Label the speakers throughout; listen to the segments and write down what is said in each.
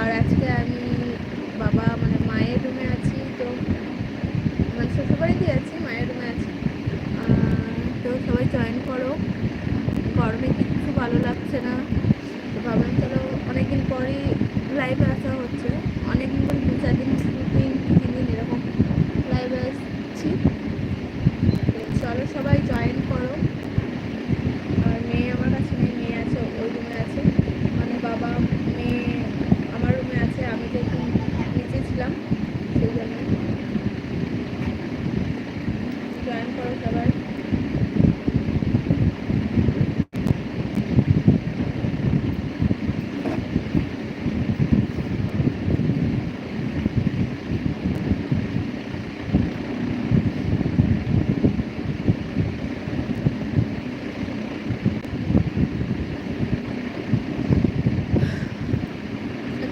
Speaker 1: আর আজকে আমি বাবা মানে মায়ের রুমে আছি, তো মানে শ্বশুরবাড়িতেই আছি, মায়ের রুমে আছি। তো সবাই জয়েন করো। গরমে কিচ্ছু ভালো লাগছে না। তো ভাবলাম চলো অনেকদিন পরই লাইভে আসা হচ্ছে। অনেকদিন দু চার দিন দু দিন তিন দিন এরকম লাইভে আসছি তো চলো সবাই জয়েন করো আর মেয়ে আমার কাছে নেই মেয়ে আছে ওই রুমে আছে মানে বাবা মেয়ে আমার রুমে আছে আমি তো একটু নিচে ছিলাম সেই জন্য জয়েন করো সবাই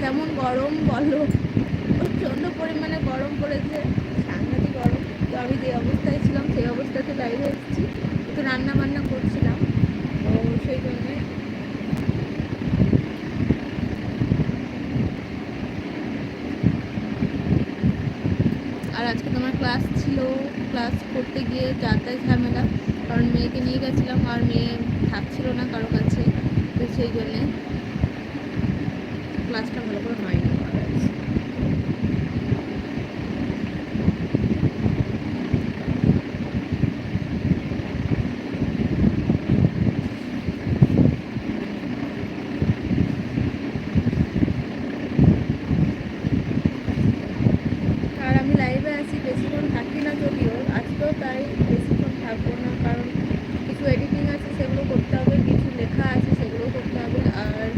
Speaker 1: কেমন গরম বলো? প্রচণ্ড পরিমাণে গরম পড়েছে, সাংঘাতিক গরম। তো আমি যে অবস্থায় ছিলাম, সেই অবস্থাতে বাইরে এসেছি। একটু রান্না বান্না করছিলাম। তো সেই জন্যে আর আজকে তোমার ক্লাস ছিল। ক্লাস করতে গিয়ে যাতায়াত ঝামেলা, কারণ মেয়েকে নিয়ে গেছিলাম, আর মেয়ে থাকছিল না কারও কাছে। তো সেই জন্যে ক্লাসটা ভালো করে হয়নি আমার আজ। আর আমি লাইভে আছি বেশিক্ষণ থাকি না যদিও আজকেও তাই বেশিক্ষণ থাকব না কারণ কিছু এডিটিং আছে সেগুলো করতে হবে কিছু লেখা আছে সেগুলো করতে হবে আর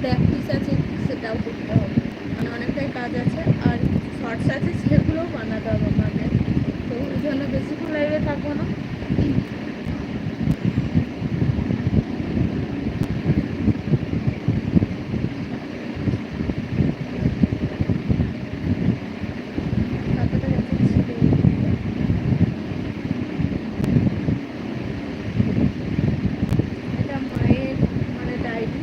Speaker 1: প্র্যাকটিস আছে সেটাও করতে হবে মানে অনেকটাই কাজ আছে আর কিছু শর্টস আছে সেগুলোও বানাতে হবে আমাকে তো ওই জন্য বেশিক্ষণ লাইভে থাকব না খাতাটা যাতে ছিঁড়ে এটা মায়ের মানে ডায়েরি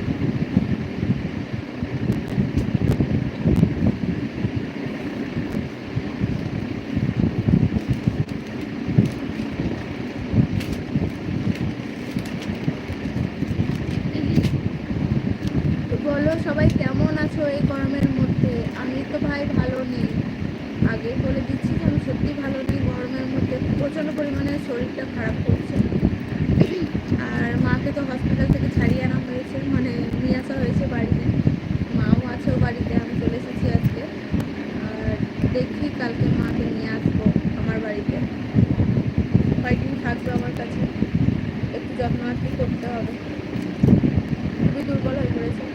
Speaker 1: তো বলো সবাই কেমন আছো এই গরমের মধ্যে? আমি তো ভাই ভালো নেই। আগে বলে দিচ্ছি যে আমি সত্যি ভালো নেই গরমের মধ্যে। প্রচণ্ড পরিমাণে শরীরটা খারাপ করছে। আর মাকে তো হসপিটাল থেকে ছাড়িয়ে আনা হয়েছে মানে নিয়ে আসা হয়েছে বাড়িতে। মাও আছেও বাড়িতে, আমি চলে এসেছি আজকে। আর দেখি কালকে মাকে নিয়ে আসব আমার বাড়িতে। কয়েকদিন থাকবে আমার কাছে। একটু যত্ন আত্মি করতে হবে খুবই দুর্বল হয়ে পড়েছে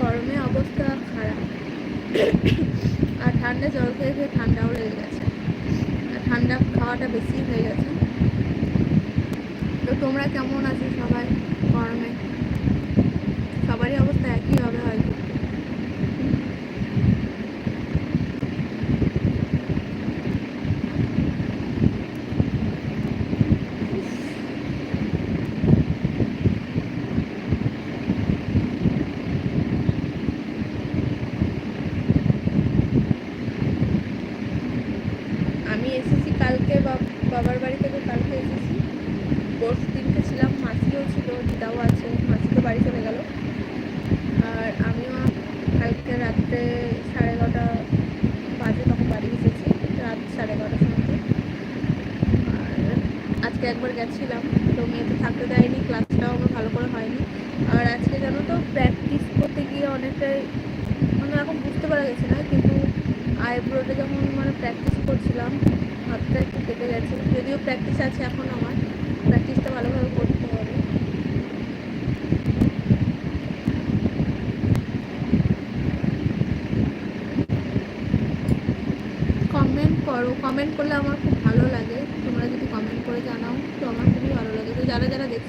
Speaker 1: গরমে অবস্থা খারাপ আর ঠান্ডা জল খেয়ে খেয়ে ঠান্ডাও লেগে গেছে। ঠান্ডা খাওয়াটা বেশি হয়ে গেছে। তো তোমরা কেমন আছো সবাই? গরমে? সবারই অবস্থা একই হবে হয়তো আমি এসেছি কালকে বাব- বাবার বাড়ি থেকে কালকে এসেছি পরশু দিনকে ছিলাম, মাসিও ছিল, দিদাও আছে, মাসি তো বাড়ি চলে গেল। আর আমিও কালকে রাত্রে সাড়ে এগারোটা বাজে তখন বাড়ি এসেছি, রাত সাড়ে এগারোটার সময়। আর আজকে একবার গেছিলাম, তো মেয়েতে থাকতে দেয়নি, ক্লাসটাও আমার ভালো করে হয়নি। আর আজকে জানো তো প্র্যাকটিস করতে গিয়ে অনেকটাই মানে এখন বুঝতে পারা গেছে না, কিন্তু আইব্রোটা যখন মানে প্র্যাকটিস করছিলাম হাতটা একটু কেটে গেছে। যদিও প্র্যাকটিস আছে এখন আমার। প্র্যাকটিসটা ভালোভাবে করতে হবে। কমেন্ট করো। কমেন্ট করলে আমার খুব ভালো লাগে। তোমরা যদি কমেন্ট করে জানাও, তো আমার খুবই ভালো লাগে। তো যারা যারা দেখছ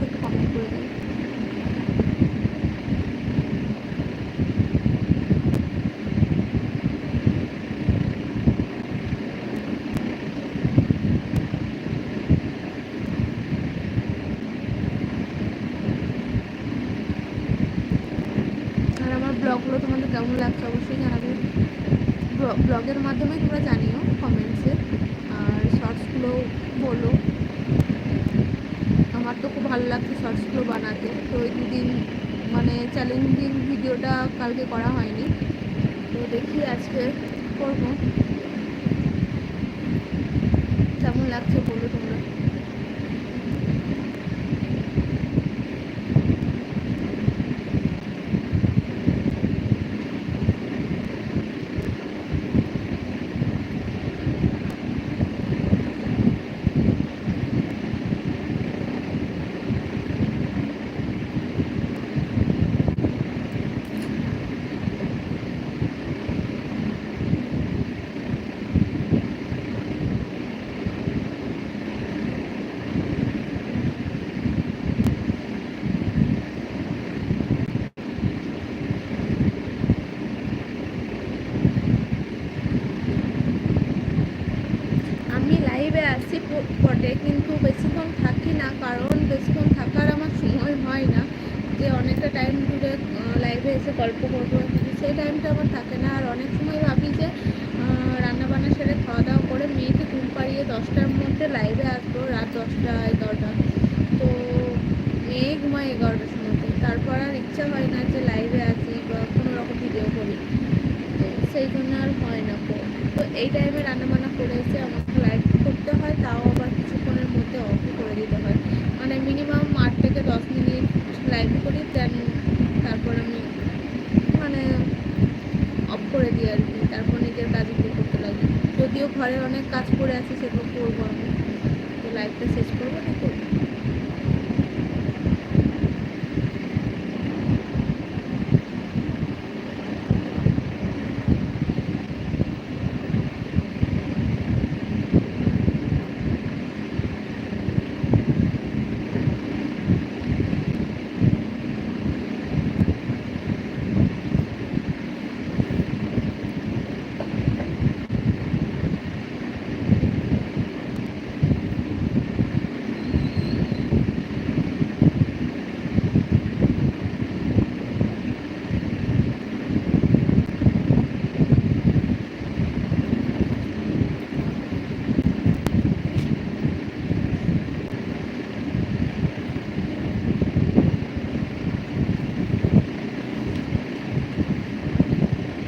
Speaker 1: ব্লগগুলো তোমাদের কেমন লাগছে অবশ্যই জানাবে। ব্লগের মাধ্যমে তোমরা জানিও কমেন্টসে আর শর্টসগুলো বলো। আমার তো খুব ভালো লাগছে শর্টসগুলো বানাতে। তো ওই দুদিন মানে চ্যালেঞ্জিং ভিডিওটা কালকে করা হয়নি। তো দেখি আজকে করব। কেমন লাগছে বলো তোমরা আমি লাইভে বটে, কিন্তু বেশিক্ষণ থাকি না, কারণ বেশিক্ষণ থাকার আমার সময় হয় না। যে অনেকটা টাইম জুড়ে লাইভে এসে গল্প করব, কিন্তু সেই টাইমটা আমার থাকে না। আর অনেক সময় ভাবি যে রান্নাবান্না সেরে খাওয়া দাওয়া করে মেয়েকে ঘুম পাড়িয়ে দশটার মধ্যে লাইভে আসব, রাত দশটা এগারোটা তো মেয়ে ঘুমায় এগারোটার সময়, তারপর আর ইচ্ছা হয় না যে লাইভে আসি বা কোনো রকম ভিডিও করি। তো সেই জন্য আর হয় না। তো এই টাইমে রান্নাবান্না করে এসে আমাকে লাইভ করতে হয়, তাও আবার কিছুক্ষণের মধ্যে অফ করে দিতে হয়। মানে মিনিমাম আট থেকে দশ মিনিট লাইভ করি দেন তারপর আমি মানে অফ করে দিই আর কি। তারপর নিজের কাজগুলো করতে লাগি। যদিও ঘরে অনেক কাজ করে আছে, সেগুলো করব আমি। তো লাইভটা শেষ করব না করব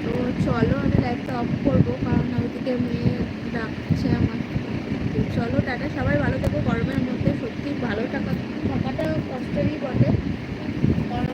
Speaker 1: তো চলো আমি লাইভটা অফ করব, কারণ ওইদিকে মেয়ে ডাকছে আমার। চলো টাটা, সবাই ভালো থাকো, গরমের মধ্যে সত্যি ভালো টাকা থাকাটা কষ্টেরই বটে। কারণ